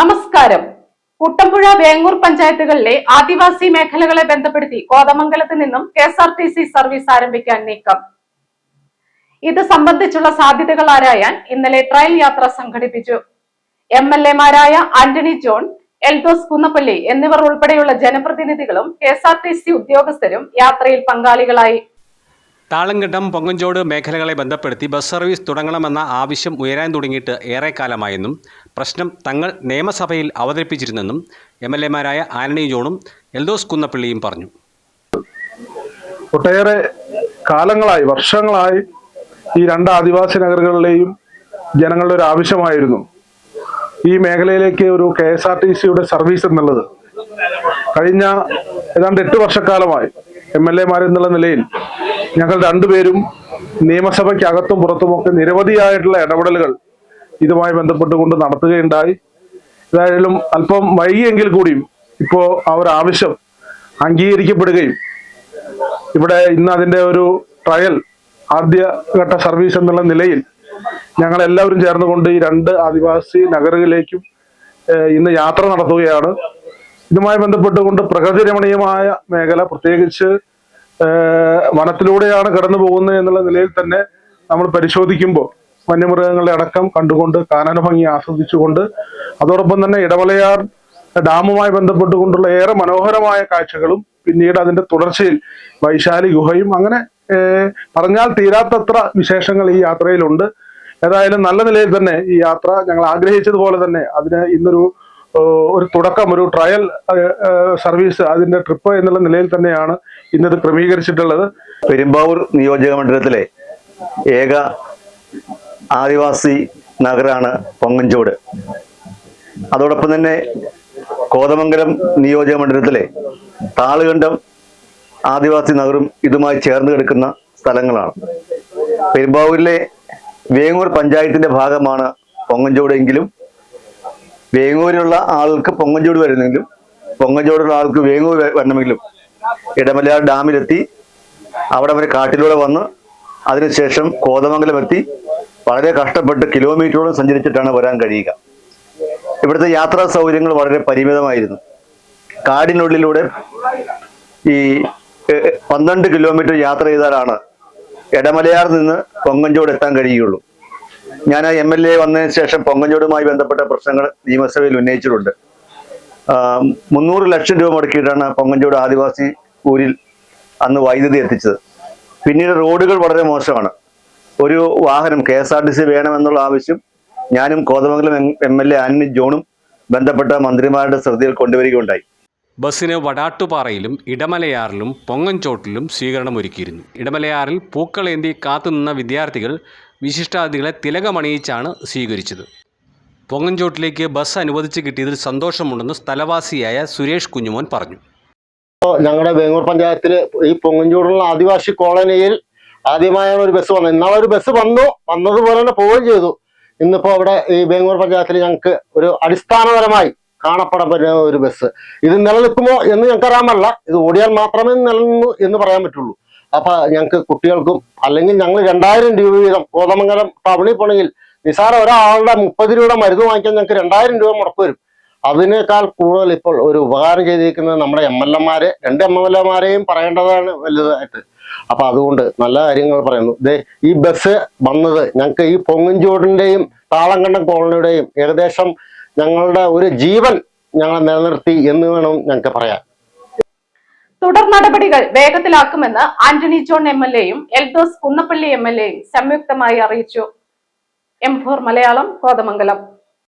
നമസ്കാരം. കുട്ടമ്പുഴ വേങ്ങൂർ പഞ്ചായത്തുകളിലെ ആദിവാസി മേഖലകളെ ബന്ധപ്പെടുത്തി കോതമംഗലത്ത് നിന്നും K S R T C service ആരംഭിക്കാൻ നീക്കം. ഇത് സംബന്ധിച്ചുള്ള സാധ്യതകൾ ആരായാൻ ഇന്നലെ ട്രയൽ യാത്ര സംഘടിപ്പിച്ചു. എം എൽ എമാരായ ആന്റണി ജോൺ എൽദോസ് കുന്നപ്പള്ളി എന്നിവർ ഉൾപ്പെടെയുള്ള ജനപ്രതിനിധികളും K S R T C ഉദ്യോഗസ്ഥരും യാത്രയിൽ പങ്കാളികളായി. താളങ്കണ്ടം പൊങ്ങഞ്ചോട് മേഖലകളെ ബന്ധപ്പെടുത്തി ബസ് സർവീസ് തുടങ്ങണമെന്ന ആവശ്യം ഉയരാൻ തുടങ്ങിയിട്ട് ഏറെക്കാലമായെന്നും പ്രശ്നം തങ്ങൾ നിയമസഭയിൽ അവതരിപ്പിച്ചിരുന്നെന്നും എം എൽ എമാരായ ആന്റണി ജോണും എൽദോസ് കുന്നപ്പള്ളിയും പറഞ്ഞു. ഒട്ടേറെ കാലങ്ങളായി വർഷങ്ങളായി ഈ രണ്ട് ആദിവാസി നഗരങ്ങളിലെയും ജനങ്ങളുടെ ഒരു ആവശ്യമായിരുന്നു. ഈ മേഖലയിലേക്ക് ഒരു കെ എസ് ആർ ടി സിയുടെ സർവീസ് എന്നുള്ളത് കഴിഞ്ഞ ഏതാണ്ട് എട്ട് വർഷക്കാലമായി. എം എൽ എമാരെന്നുള്ള നിലയിൽ ഞങ്ങൾ രണ്ടുപേരും നിയമസഭയ്ക്കകത്തും പുറത്തുമൊക്കെ നിരവധിയായിട്ടുള്ള ഇടപെടലുകൾ ഇതുമായി ബന്ധപ്പെട്ടുകൊണ്ട് നടത്തുകയുണ്ടായി. ഏതായാലും അല്പം വൈകിയെങ്കിൽ കൂടിയും ഇപ്പോൾ ആ ഒരു ആവശ്യം അംഗീകരിക്കപ്പെടുകയും ഇവിടെ ഇന്ന് അതിന്റെ ഒരു ട്രയൽ ആദ്യഘട്ട സർവീസ് എന്നുള്ള നിലയിൽ ഞങ്ങൾ എല്ലാവരും ചേർന്നുകൊണ്ട് ഈ രണ്ട് ആദിവാസി നഗരങ്ങളിലേക്കും ഇന്ന് യാത്ര നടത്തുകയാണ്. ഇതുമായി ബന്ധപ്പെട്ടുകൊണ്ട് പ്രകൃതി രമണീയമായ മേഖല പ്രത്യേകിച്ച് വനത്തിലൂടെയാണ് കടന്നു പോകുന്നത് എന്നുള്ള നിലയിൽ തന്നെ നമ്മൾ പരിശോധിക്കുമ്പോൾ വന്യമൃഗങ്ങളുടെ അടക്കം കണ്ടുകൊണ്ട് കാനനഭംഗി ആസ്വദിച്ചുകൊണ്ട് അതോടൊപ്പം തന്നെ ഇടമലയാർ ഡാമുമായി ബന്ധപ്പെട്ടുകൊണ്ടുള്ള ഏറെ മനോഹരമായ കാഴ്ചകളും പിന്നീട് അതിന്റെ തുടർച്ചയിൽ വൈശാലി ഗുഹയും അങ്ങനെ പറഞ്ഞാൽ തീരാത്തത്ര വിശേഷങ്ങൾ ഈ യാത്രയിലുണ്ട്. ഏതായാലും നല്ല നിലയിൽ തന്നെ ഈ യാത്ര ഞങ്ങൾ ആഗ്രഹിച്ചതുപോലെ തന്നെ അതിന് ഇന്നൊരു ഒരു തുടക്കം ഒരു ട്രയൽ സർവീസ് അതിന്റെ ട്രിപ്പ് എന്നുള്ള നിലയിൽ തന്നെയാണ് ഇന്നത് ക്രമീകരിച്ചിട്ടുള്ളത്. പെരുമ്പാവൂർ നിയോജക മണ്ഡലത്തിലെ ഏക ആദിവാസി നഗരാണ് പൊങ്ങഞ്ചോട്. അതോടൊപ്പം തന്നെ കോതമംഗലം നിയോജക മണ്ഡലത്തിലെ താളുകണ്ടം ആദിവാസി നഗരം ഇതുമായി ചേർന്ന് കിടക്കുന്ന സ്ഥലങ്ങളാണ്. പെരുമ്പാവൂരിലെ വേങ്ങൂർ പഞ്ചായത്തിന്റെ ഭാഗമാണ് പൊങ്ങഞ്ചോട് എങ്കിലും വേങ്ങൂരിലുള്ള ആൾക്ക് പൊങ്ങഞ്ചോട് വരുന്നെങ്കിലും പൊങ്ങഞ്ചോടുള്ള ആൾക്ക് വേങ്ങൂർ വരണമെങ്കിലും ഇടമലയാർ ഡാമിലെത്തി. അവിടെ വരെ കാട്ടിലൂടെ വന്ന് അതിനുശേഷം കോതമംഗലം എത്തി. വളരെ കഷ്ടപ്പെട്ട് കിലോമീറ്ററോളം സഞ്ചരിച്ചിട്ടാണ് വരാൻ കഴിയുക. ഇവിടുത്തെ യാത്രാ സൗകര്യങ്ങൾ വളരെ പരിമിതമായിരുന്നു. കാടിനുള്ളിലൂടെ ഈ പന്ത്രണ്ട് കിലോമീറ്റർ യാത്ര ചെയ്താലാണ് ഇടമലയാറിൽ നിന്ന് പൊങ്ങഞ്ചോട് എത്താൻ കഴിയുകയുള്ളൂ. ഞാൻ എം എൽ എ വന്നതിന് ശേഷം പൊങ്കഞ്ചോടുമായി ബന്ധപ്പെട്ട പ്രശ്നങ്ങൾ നിയമസഭയിൽ ഉന്നയിച്ചിട്ടുണ്ട്. മുന്നൂറ് ലക്ഷം രൂപ മുടക്കിയിട്ടാണ് പൊങ്കഞ്ചോട് ആദിവാസി ഊരിൽ അന്ന് വൈദ്യുതി എത്തിച്ചത്. പിന്നീട് റോഡുകൾ വളരെ മോശമാണ്. ഒരു വാഹനം K S R T C വേണമെന്നുള്ള ആവശ്യം ഞാനും Kothamangalam M L A Antony ജോണും ബന്ധപ്പെട്ട മന്ത്രിമാരുടെ ശ്രദ്ധയിൽ കൊണ്ടുവരികയുണ്ടായി. ബസ്സിന് വടാട്ടുപാറയിലും ഇടമലയാറിലും പൊങ്ങൻചോട്ടിലും സ്വീകരണം ഒരുക്കിയിരുന്നു ഇടമലയാറിൽ പൂക്കളേന്തി കാത്തുനിന്ന വിദ്യാർത്ഥികൾ വിശിഷ്ടാതിഥികളെ തിലകമണിയിച്ചാണ് സ്വീകരിച്ചത്. പൊങ്ങഞ്ചോട്ടിലേക്ക് ബസ് അനുവദിച്ച് കിട്ടിയതിൽ സന്തോഷമുണ്ടെന്ന് സ്ഥലവാസിയായ സുരേഷ് കുഞ്ഞുമോൻ പറഞ്ഞു. ഞങ്ങളുടെ വേങ്ങൂർ പഞ്ചായത്തിൽ ഈ പൊങ്ങഞ്ചൂടുള്ള ആദിവാസി കോളനിയിൽ ആദ്യമായാണ് ഒരു ബസ് വന്നത്. ഇന്നാളെ ഒരു ബസ് വന്നു. വന്നതുപോലെ തന്നെ പോവുകയും ചെയ്തു. ഇന്നിപ്പോ അവിടെ ഈ വേങ്ങൂർ പഞ്ചായത്തിൽ ഞങ്ങൾക്ക് ഒരു അടിസ്ഥാനപരമായി കാണപ്പെടാൻ പറ്റുന്ന ഒരു ബസ്. ഇത് നിലനിൽക്കുമോ എന്ന് ഞങ്ങൾക്ക് അറിയാൻ പറ്റില്ല ഇത് ഓടിയാൽ മാത്രമേ നിലനിന്നു എന്ന് പറയാൻ പറ്റുള്ളൂ. അപ്പൊ ഞങ്ങൾക്ക് കുട്ടികൾക്കും അല്ലെങ്കിൽ ഞങ്ങൾ രണ്ടായിരം രൂപ വീതം കോതമംഗലം ടൗണിൽ പോണെങ്കിൽ നിസാര ഒരാളുടെ മുപ്പത് രൂപയുടെ മരുന്ന് വാങ്ങിക്കാൻ ഞങ്ങൾക്ക് രണ്ടായിരം രൂപ മുടക്ക് വരും. അതിനേക്കാൾ കൂടുതൽ ഇപ്പോൾ ഒരു ഉപകാരം ചെയ്തിരിക്കുന്നത് നമ്മുടെ എം എൽ എമാരെ രണ്ട് എം എൽ എമാരെയും പറയേണ്ടതാണ് വലുതായിട്ട്. അപ്പൊ അതുകൊണ്ട് നല്ല കാര്യങ്ങൾ പറയുന്നു. ദേ ഈ ബസ് വന്നത് ഞങ്ങൾക്ക് ഈ പൊങ്ങുംചൂടിന്റെയും താളംകണ്ടം കോളനിയുടെയും ഏകദേശം ഞങ്ങളുടെ ഒരു ജീവൻ ഞങ്ങളെ നിലനിർത്തി എന്ന് വേണം ഞങ്ങൾക്ക് പറയാൻ. തുടർ നടപടികൾ വേഗത്തിലാക്കുമെന്ന് ആന്റണി ജോൺ എം എൽ എയും എൽദോസ് കുന്നപ്പള്ളി എം എൽ എയും സംയുക്തമായി അറിയിച്ചു. M four Malayalam Kothamangalam.